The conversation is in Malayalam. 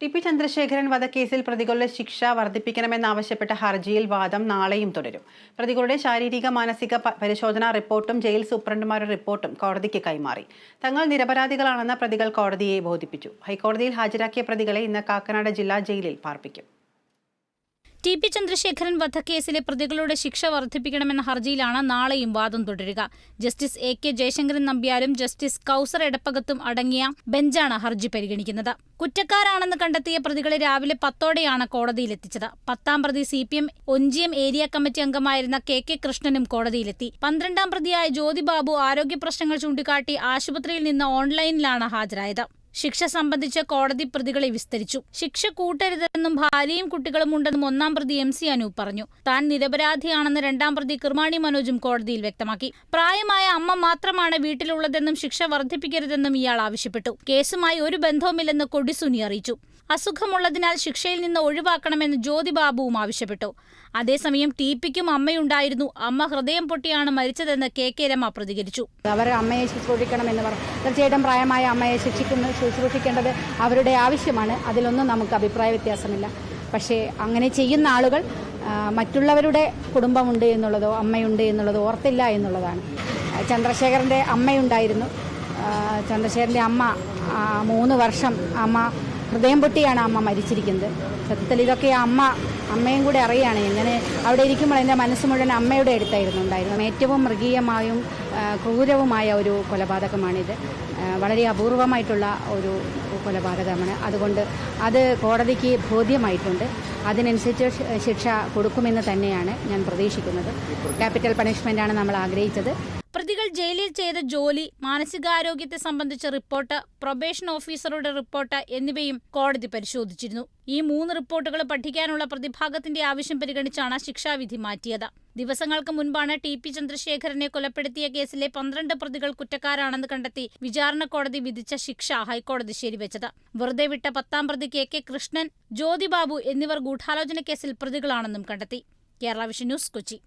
ടി പി ചന്ദ്രശേഖരൻ വധക്കേസിൽ പ്രതികളുടെ ശിക്ഷ വർദ്ധിപ്പിക്കണമെന്നാവശ്യപ്പെട്ട ഹർജിയിൽ വാദം നാളെയും തുടരും. പ്രതികളുടെ ശാരീരിക മാനസിക പരിശോധനാ റിപ്പോർട്ടും ജയിൽ സൂപ്രണ്ടുമാരുടെ റിപ്പോർട്ടും കോടതിക്ക് കൈമാറി. തങ്ങൾ നിരപരാധികളാണെന്ന് പ്രതികൾ കോടതിയെ ബോധിപ്പിച്ചു. ഹൈക്കോടതിയിൽ ഹാജരാക്കിയ പ്രതികളെ ഇന്ന് കാക്കനാട് ജില്ലാ ജയിലിൽ പാർപ്പിക്കും. ടി പി ചന്ദ്രശേഖരൻ വധക്കേസിലെ പ്രതികളുടെ ശിക്ഷ വർദ്ധിപ്പിക്കണമെന്ന ഹർജിയിലാണ് നാളെയും വാദം തുടരുക. ജസ്റ്റിസ് എ കെ ജയശങ്കരൻ നമ്പ്യാരും ജസ്റ്റിസ് കൌസർ എടപ്പകത്തും അടങ്ങിയ ബെഞ്ചാണ് ഹർജി പരിഗണിക്കുന്നത്. കുറ്റക്കാരാണെന്ന് കണ്ടെത്തിയ പ്രതികളെ രാവിലെ പത്തോടെയാണ് കോടതിയിലെത്തിച്ചത്. പത്താം പ്രതി C P M Onchiyam area committee അംഗമായിരുന്ന കെ കെ കൃഷ്ണനും കോടതിയിലെത്തി. പന്ത്രണ്ടാം പ്രതിയായ ജ്യോതിബാബു ആരോഗ്യ പ്രശ്നങ്ങൾ ചൂണ്ടിക്കാട്ടി ആശുപത്രിയിൽ നിന്ന് ഓൺലൈനിലാണ് ഹാജരായത്. ശിക്ഷ സംബന്ധിച്ച് കോടതി പ്രതികളെ വിസ്തരിച്ചു. ശിക്ഷ കൂട്ടരുതെന്നും ഭാര്യയും കുട്ടികളും ഉണ്ടെന്നും ഒന്നാം പ്രതി എം സി അനൂപ് പറഞ്ഞു. താൻ നിരപരാധിയാണെന്ന് രണ്ടാം പ്രതി കൃമാണി മനോജും കോടതിയിൽ വ്യക്തമാക്കി. പ്രായമായ അമ്മ മാത്രമാണ് വീട്ടിലുള്ളതെന്നും ശിക്ഷ വർദ്ധിപ്പിക്കരുതെന്നും ഇയാൾ ആവശ്യപ്പെട്ടു. കേസുമായി ഒരു ബന്ധവുമില്ലെന്ന് കൊടിസുനി അറിയിച്ചു. അസുഖമുള്ളതിനാൽ ശിക്ഷയിൽ നിന്ന് ഒഴിവാക്കണമെന്ന് ജ്യോതിബാബുവും ആവശ്യപ്പെട്ടു. അതേസമയം ടി പിക്കും അമ്മയുണ്ടായിരുന്നു. അമ്മ ഹൃദയം പൊട്ടിയാണ് മരിച്ചതെന്ന് കെ കെ രമ പ്രതികരിച്ചു. അവർ അമ്മയെ ശുശ്രൂഷിക്കണമെന്ന് പറഞ്ഞു. തീർച്ചയായിട്ടും പ്രായമായ അമ്മയെ ശിക്ഷിക്കുന്ന ശുശ്രൂഷിക്കേണ്ടത് അവരുടെ ആവശ്യമാണ്. അതിലൊന്നും നമുക്ക് അഭിപ്രായ വ്യത്യാസമില്ല. പക്ഷേ അങ്ങനെ ചെയ്യുന്ന ആളുകൾ മറ്റുള്ളവരുടെ കുടുംബമുണ്ട് എന്നുള്ളതോ അമ്മയുണ്ട് എന്നുള്ളതോ ഓർത്തില്ല എന്നുള്ളതാണ്. ചന്ദ്രശേഖരന്റെ അമ്മയുണ്ടായിരുന്നു. ചന്ദ്രശേഖരന്റെ അമ്മ മൂന്ന് വർഷം അമ്മ ഹൃദയം പൊട്ടിയാണ് അമ്മ മരിച്ചിരിക്കുന്നത്. സത്യത്തിൽ ഇതൊക്കെ അമ്മ അമ്മയും കൂടെ അറിയാണ്. ഞാൻ അവിടെ ഇരിക്കുമ്പോൾ എന്റെ മനസ്സ് മുഴുവൻ അമ്മയുടെ അടുത്തായിരുന്നു ഉണ്ടായിരുന്നു ഏറ്റവും മൃഗീയമായും ക്രൂരവുമായ ഒരു കൊലപാതകമാണിത്. വളരെ അപൂർവമായിട്ടുള്ള ഒരു കൊലപാതകമാണ്. അതുകൊണ്ട് അത് കോടതിക്ക് ബോധ്യമായിട്ടുണ്ട്. അതിനനുസരിച്ച് ശിക്ഷ കൊടുക്കുമെന്ന് തന്നെയാണ് ഞാൻ പ്രതീക്ഷിക്കുന്നത്. ക്യാപിറ്റൽ പണിഷ്മെന്റ് ആണ് നമ്മൾ ആഗ്രഹിച്ചത്. പ്രതികൾ ജയിലിൽ ചെയ്ത ജോലി മാനസികാരോഗ്യത്തെ സംബന്ധിച്ച റിപ്പോർട്ട് പ്രൊബേഷൻ ഓഫീസറുടെ റിപ്പോർട്ട് എന്നിവയും കോടതി പരിശോധിച്ചിരുന്നു. ഈ മൂന്ന് റിപ്പോർട്ടുകൾ പഠിക്കാനുള്ള പ്രതിഭാഗത്തിന്റെ ആവശ്യം പരിഗണിച്ചാണ് ശിക്ഷാവിധി മാറ്റിയത്. ദിവസങ്ങൾക്ക് മുൻപാണ് ടി പി ചന്ദ്രശേഖരനെ കൊലപ്പെടുത്തിയ കേസിലെ പന്ത്രണ്ട് പ്രതികൾ കുറ്റക്കാരാണെന്ന് കണ്ടെത്തി വിചാരണ കോടതി വിധിച്ച ശിക്ഷ ഹൈക്കോടതി ശരിവെച്ചത്. വെറുതെ വിട്ട പത്താം പ്രതി കെ കെ കൃഷ്ണൻ ജ്യോതിബാബു എന്നിവർ ഗൂഢാലോചന കേസിൽ പ്രതികളാണെന്നും കണ്ടെത്തി. Kerala vision news Kochi.